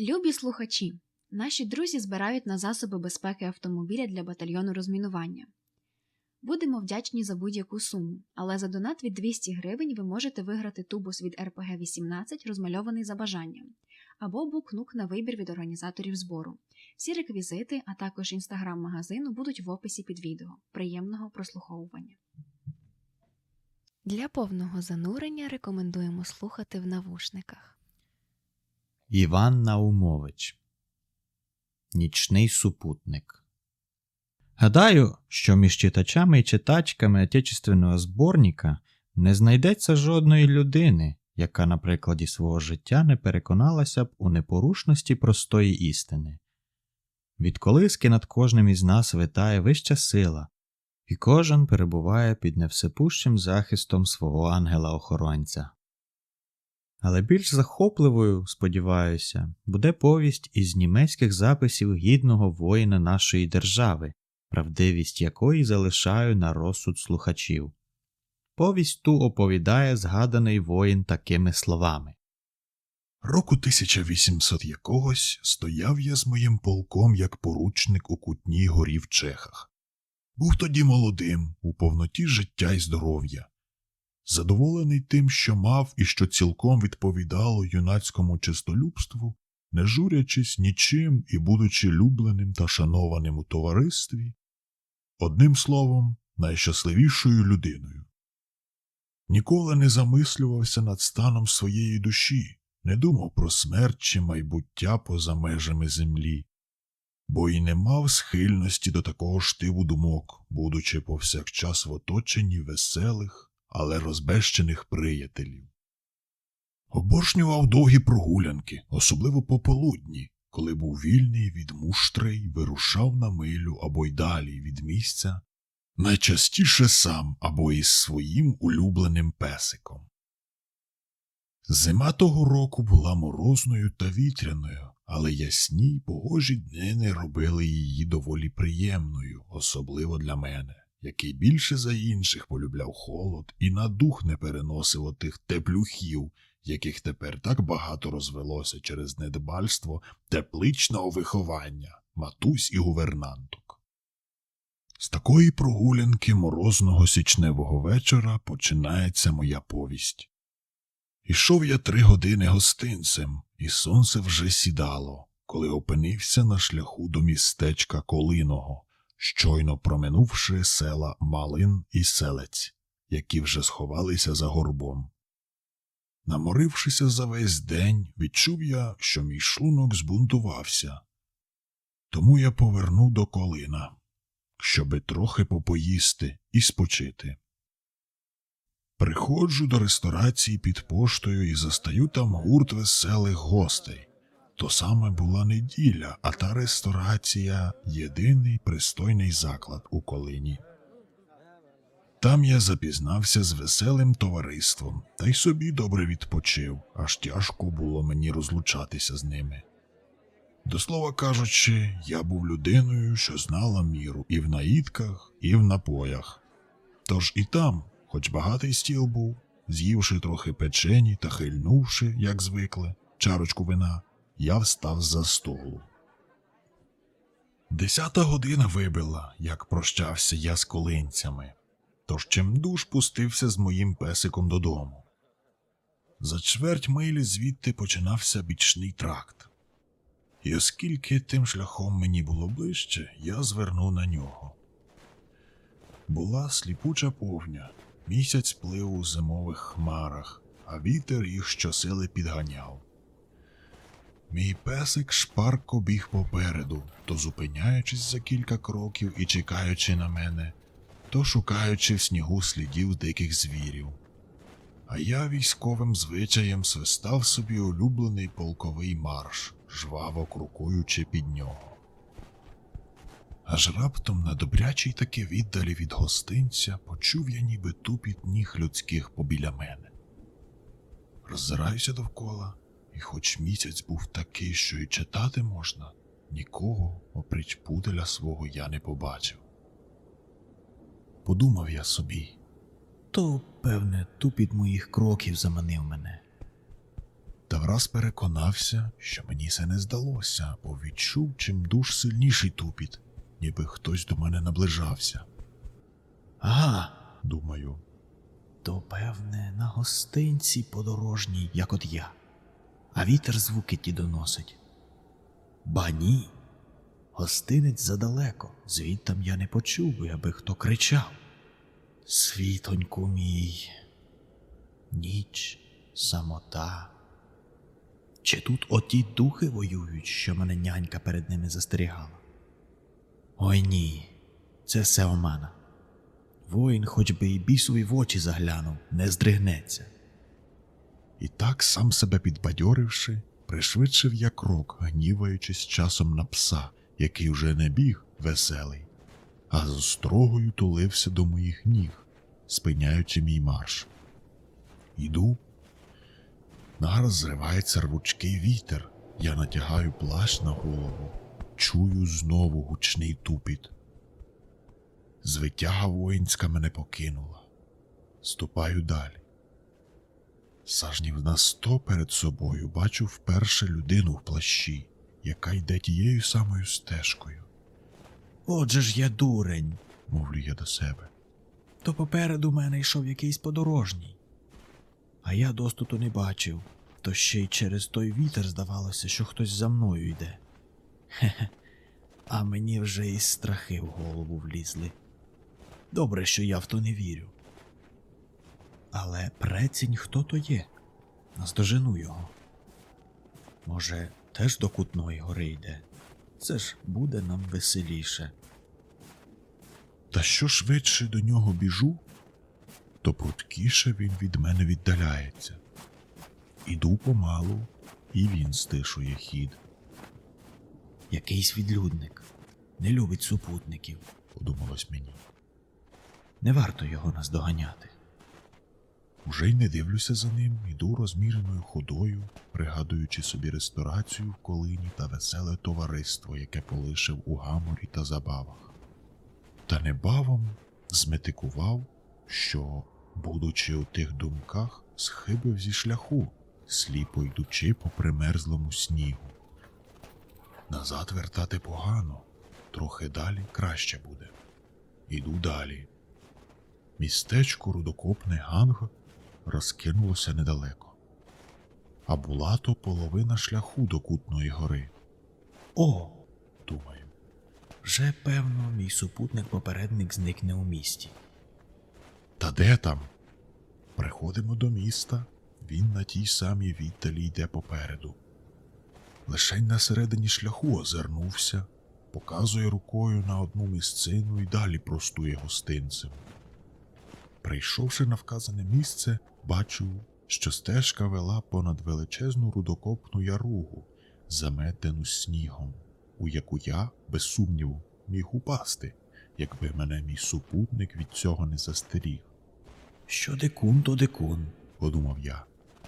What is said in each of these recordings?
Любі слухачі, наші друзі збирають на засоби безпеки автомобіля для батальйону розмінування. Будемо вдячні за будь-яку суму, але за донат від 200 гривень ви можете виграти тубус від РПГ 18, розмальований за бажанням, або букнук на вибір від організаторів збору. Всі реквізити, а також інстаграм магазину будуть в описі під відео. Приємного прослуховування. Для повного занурення рекомендуємо слухати в навушниках. Іван Наумович Нічний супутник. Гадаю, що між читачами і читачками отечественного зборника не знайдеться жодної людини, яка на прикладі свого життя не переконалася б у непорушності простої істини. Від колиски над кожним із нас витає вища сила, і кожен перебуває під невсепущим захистом свого ангела-охоронця. Але більш захопливою, сподіваюся, буде повість із німецьких записів гідного воїна нашої держави, правдивість якої залишаю на розсуд слухачів. Повість ту оповідає згаданий воїн такими словами. Року 1800 якогось стояв я з моїм полком як поручник у кутній горі в Чехах. Був тоді молодим, у повноті життя і здоров'я. Задоволений тим, що мав і що цілком відповідало юнацькому чистолюбству, не журячись нічим і будучи любленим та шанованим у товаристві, одним словом, найщасливішою людиною. Ніколи не замислювався над станом своєї душі, не думав про смерть чи майбуття поза межами землі, бо й не мав схильності до такого штиву думок, будучи повсякчас в оточенні веселих, але розбещених приятелів. Обожнював довгі прогулянки, особливо пополудні, коли був вільний від муштри вирушав на милю або й далі від місця, найчастіше сам або із своїм улюбленим песиком. Зима того року була морозною та вітряною, але ясні й погожі днини робили її доволі приємною, особливо для мене, який більше за інших полюбляв холод і на дух не переносив отих теплюхів, яких тепер так багато розвелося через недбальство тепличного виховання, матусь і гувернанток. З такої прогулянки морозного січневого вечора починається моя повість. Ішов я три години гостинцем, і сонце вже сідало, коли опинився на шляху до містечка Колиного, щойно проминувши села Малин і Селець, які вже сховалися за горбом. Наморившися за весь день, відчув я, що мій шлунок збунтувався. Тому я повернув до колина, щоби трохи попоїсти і спочити. Приходжу до ресторації під поштою і застаю там гурт веселих гостей. То саме була неділя, а та ресторація єдиний пристойний заклад у колині. Там я запізнався з веселим товариством та й собі добре відпочив, аж тяжко було мені розлучатися з ними. До слова кажучи, я був людиною, що знала міру і в наїдках, і в напоях. Тож і там, хоч багатий стіл був, з'ївши трохи печені та хильнувши, як звикли, чарочку вина, я встав за столу. Десята година вибила, як прощався я з колинцями, тож чимдуж пустився з моїм песиком додому. За чверть милі звідти починався бічний тракт. І оскільки тим шляхом мені було ближче, я звернув на нього. Була сліпуча повня, місяць плив у зимових хмарах, а вітер їх щосили підганяв. Мій песик шпарко біг попереду, то зупиняючись за кілька кроків і чекаючи на мене, то шукаючи в снігу слідів диких звірів. А я військовим звичаєм свистав собі улюблений полковий марш, жваво крокуючи під нього. Аж раптом на добрячій таки віддалі від гостинця почув я ніби тупіт ніг людських побіля мене. Роззираюся довкола, і хоч місяць був такий, що й читати можна, нікого, опріч пуделя свого, я не побачив. Подумав я собі, То, певне, тупіт моїх кроків заманив мене. Та враз переконався, що мені це не здалося, бо відчув чим дуж сильніший тупіт, ніби хтось до мене наближався. Ага, Думаю, то певне на гостинці подорожній, як от я, а вітер звуки ті доносить. Ба ні. Гостинець задалеко, звідтам я не почув би, аби хто кричав. Світоньку мій, ніч, самота. Чи тут оті духи воюють, що мене нянька перед ними застерігала? Ой ні, це все омана. Воїн, хоч би і бісові в очі заглянув, не здригнеться. І так, сам себе підбадьоривши, пришвидшив я крок, гніваючись часом на пса, який уже не біг веселий, а з острогою тулився до моїх ніг, спиняючи мій марш. Іду. Нараз зривається рвучкий вітер. Я натягаю плащ на голову, чую знову гучний тупіт. Звитяга воїнська мене покинула. Ступаю далі. Сажнів на сто перед собою бачу вперше людину в плащі, яка йде тією самою стежкою, Отже ж я дурень, мовлю я до себе. то попереду мене йшов якийсь подорожній. А я доступу не бачив, то ще й через той вітер здавалося, що хтось за мною йде. Хе-хе, а мені вже і страхи в голову влізли. Добре, що я в то не вірю. Але прецінь хто то є? Наздожену його. Може, теж до Кутної гори йде. Це ж буде нам веселіше. Та що швидше до нього біжу, то пруткіше він від мене віддаляється. Іду помалу, і він стишує хід, Якийсь відлюдник. Не любить супутників. подумалось мені. Не варто його наздоганяти. Уже й не дивлюся за ним, іду розміреною ходою, пригадуючи собі ресторацію в колині та веселе товариство, яке полишив у гаморі та забавах. Та небавом зметикував, що, будучи у тих думках, схибив зі шляху, сліпо йдучи по примерзлому снігу. Назад вертати погано, трохи далі краще буде. Іду далі. Містечко рудокопне Ганг розкинулося недалеко. А була то половина шляху до Кутної гори, О, думаю. вже певно, мій супутник-попередник зникне у місті. Та де там? Приходимо до міста, він на тій самій віддалі йде попереду. Лишень на середині шляху озирнувся, показує рукою на одну місцину і далі простує гостинцем. Прийшовши на вказане місце, бачу, що стежка вела понад величезну рудокопну яругу, заметену снігом, у яку я, без сумніву, міг упасти, якби мене мій супутник від цього не застеріг. Що дикун, то дикун. подумав я.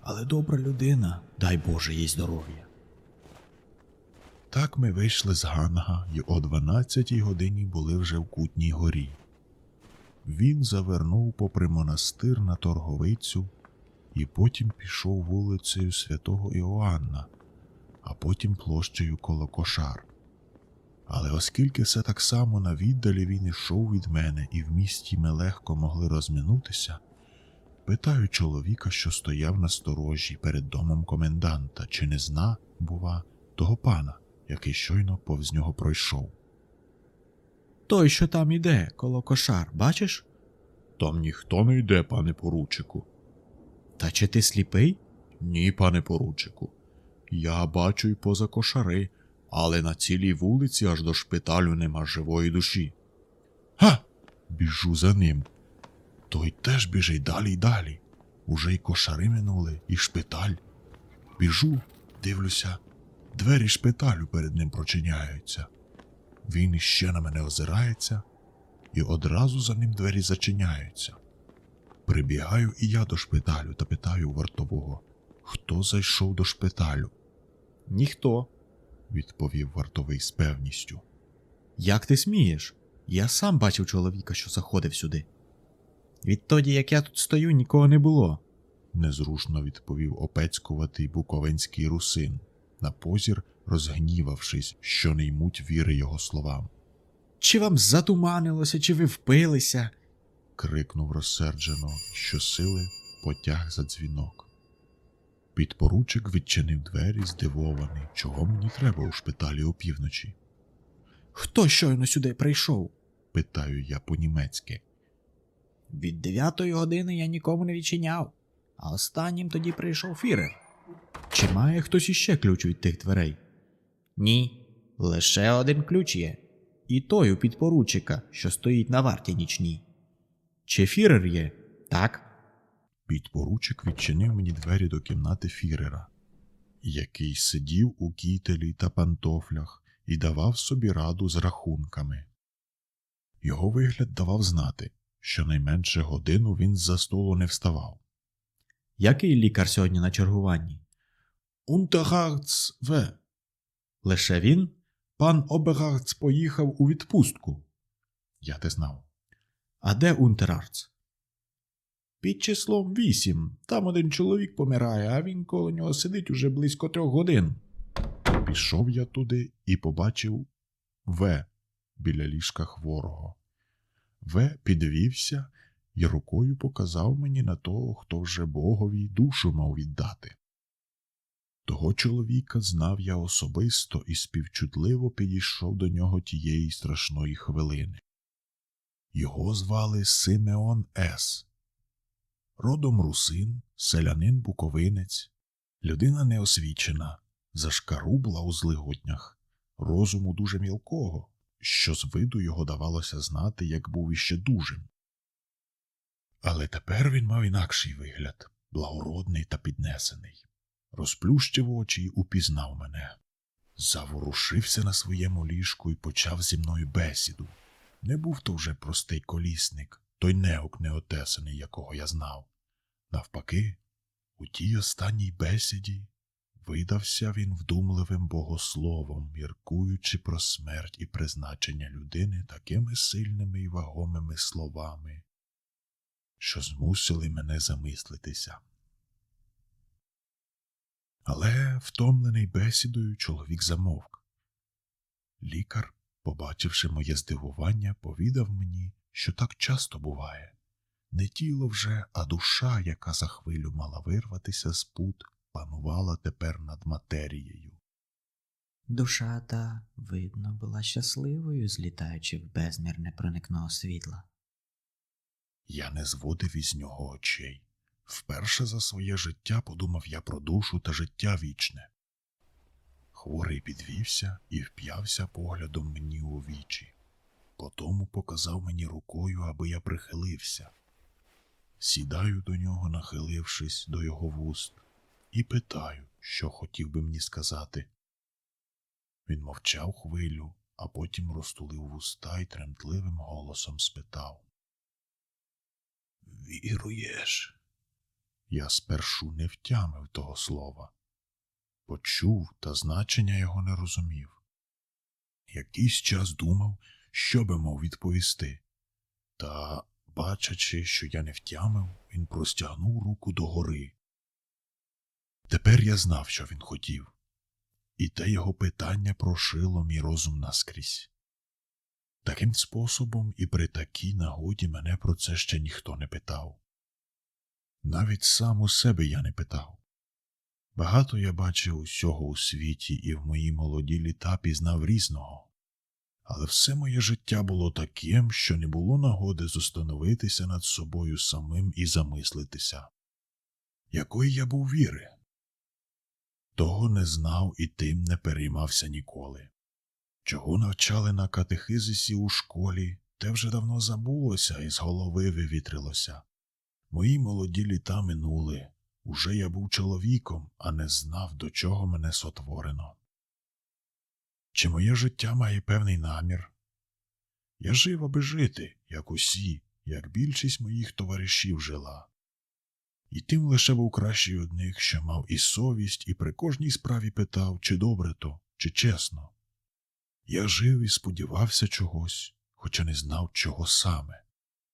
Але добра людина, дай Боже їй здоров'я. Так ми вийшли з Ганга і о 12 годині були вже в Кутній горі. Він завернув попри монастир на торговицю і потім пішов вулицею святого Іоанна, а потім площею коло кошар. Але оскільки все так само на віддалі він ішов від мене, і в місті ми легко могли розминутися, питаю чоловіка, що стояв на сторожі перед домом коменданта, чи не зна, бува, того пана, який щойно повз нього пройшов. Той, що там іде, коло кошар, бачиш? Там ніхто не йде, пане поручику. Та чи ти сліпий? Ні, пане поручику. Я бачу й поза кошари, але на цілій вулиці аж до шпиталю нема живої душі. Га! Біжу за ним. Той теж біжить далі й далі. Уже й кошари минули, і шпиталь. Біжу, дивлюся, двері шпиталю перед ним прочиняються. Він іще на мене озирається, і одразу за ним двері зачиняються. Прибігаю і я до шпиталю та питаю вартового, хто зайшов до шпиталю, Ніхто. відповів вартовий з певністю. Як ти смієш? Я сам бачив чоловіка, що заходив сюди. Відтоді, як я тут стою, нікого не було. незрушно відповів опецькуватий буковинський русин, на позір розгнівавшись, що не ймуть віри його словам. Чи вам затуманилося, чи ви впилися? крикнув розсерджено, що сили потяг за дзвінок. Підпоручик відчинив двері, здивований, чого мені треба у шпиталі опівночі. Хто щойно сюди прийшов? Питаю я по-німецьки. Від дев'ятої години я нікому не відчиняв, а останнім тоді прийшов фірер. Чи має хтось іще ключ від тих дверей? Ні, лише один ключ є. І той у підпоручика, що стоїть на варті нічній. Чи фірер є? Так. Підпоручик відчинив мені двері до кімнати фірера, який сидів у кітелі та пантофлях і давав собі раду з рахунками. Його вигляд давав знати, що найменше годину він з-за столу не вставав. Який лікар сьогодні на чергуванні? Унтергарц В. Лише він? Пан Обергарц поїхав у відпустку. Я те знав. А де Унтерарц? Під числом вісім. Там один чоловік помирає, а він коло нього сидить уже близько трьох годин. Пішов я туди і побачив В біля ліжка хворого. В підвівся і рукою показав мені на того, хто вже богові душу мав віддати. Того чоловіка знав я особисто і співчутливо підійшов до нього тієї страшної хвилини. Його звали Симеон С. Родом русин, селянин буковинець, людина неосвічена, зашкарубла у злиготнях, розуму дуже мілкого, що з виду його давалося знати, як був іще дужим. Але тепер він мав інакший вигляд, благородний та піднесений. Розплющив очі й упізнав мене. Заворушився на своєму ліжку і почав зі мною бесіду. Не був то вже простий колісник, той неук неотесаний, якого я знав. Навпаки, у тій останній бесіді видався він вдумливим богословом, міркуючи про смерть і призначення людини такими сильними і вагомими словами, що змусили мене замислитися. Але, втомлений бесідою, чоловік замовк. Лікар, побачивши моє здивування, повідав мені, що так часто буває. Не тіло вже, а душа, яка за хвилю мала вирватися з пут, панувала тепер над матерією. Душа та, видно, була щасливою, злітаючи в безмір непроникного світла. Я не зводив із нього очей. Вперше за своє життя подумав я про душу та життя вічне. Хворий підвівся і вп'явся поглядом мені у вічі. Потому показав мені рукою, аби я прихилився. Сідаю до нього, нахилившись до його вуст, і питаю, що хотів би мені сказати. Він мовчав хвилю, а потім розтулив вуста й тремтливим голосом спитав. Віруєш? Я спершу не втямив того слова. Почув, та значення його не розумів. Якийсь час думав, що би мав відповісти. Та, бачачи, що я не втямив, він простягнув руку догори. Тепер я знав, що він хотів, і те його питання прошило мій розум наскрізь. Таким способом і при такій нагоді мене про це ще ніхто не питав. Навіть сам у себе я не питав. Багато я бачив усього у світі і в мої молоді літа пізнав різного, але все моє життя було таким, що не було нагоди зустановитися над собою самим і замислитися. Якої я був віри? Того не знав і тим не переймався ніколи. Чого навчали на катехизисі у школі, те вже давно забулося і з голови вивітрилося. Мої молоді літа минули. Уже я був чоловіком, а не знав, до чого мене сотворено. Чи моє життя має певний намір? Я жив, аби жити, як усі, як більшість моїх товаришів жила. І тим лише був кращий одних, що мав і совість, і при кожній справі питав, чи добре то, чи чесно. Я жив і сподівався чогось, хоча не знав, чого саме,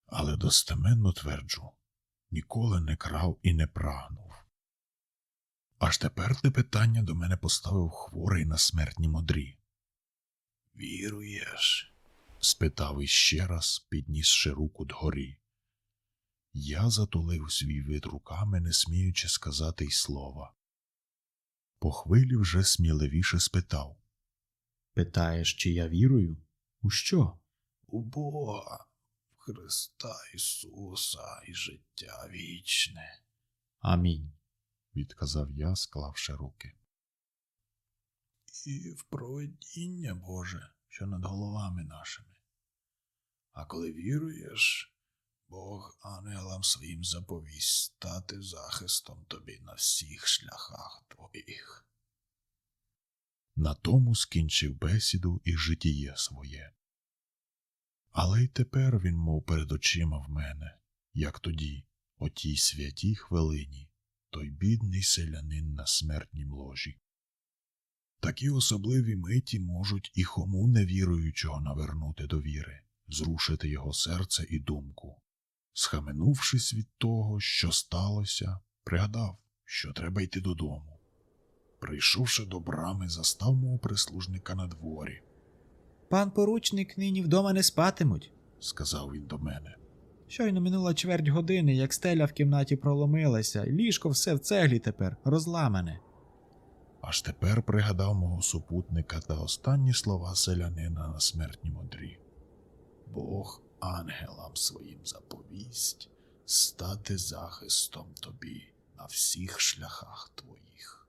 але достеменно тверджу ніколи не крав і не прагнув. Аж тепер те питання до мене поставив хворий на смертнім модрі. Віруєш? спитав іще раз, піднісши руку дгорі. Я затулив свій вид руками, не сміючи сказати й слова. По хвилі вже сміливіше спитав Питаєш, чи я вірую? У що? У Бога, Христа Ісуса і життя вічне, Амінь. відказав я, склавши руки. І в проведіння Боже, що над головами нашими. А коли віруєш, Бог ангелам своїм заповість стати захистом тобі на всіх шляхах твоїх. На тому скінчив бесіду і житіє своє. Але й тепер він мов перед очима в мене, як тоді, о тій святій хвилині, той бідний селянин на смертнім ложі. Такі особливі миті можуть і хому невіруючого навернути до віри, зрушити його серце і думку. Схаменувшись від того, що сталося, пригадав, що треба йти додому. Прийшовши до брами, застав мого прислужника на дворі. Пан поручник нині вдома не спатимуть. сказав він до мене. Щойно минула чверть години, як стеля в кімнаті проломилася, ліжко все в цеглі тепер розламане. Аж тепер пригадав мого супутника та останні слова селянина на смертнім одрі. Бог ангелам своїм заповість стати захистом тобі на всіх шляхах твоїх.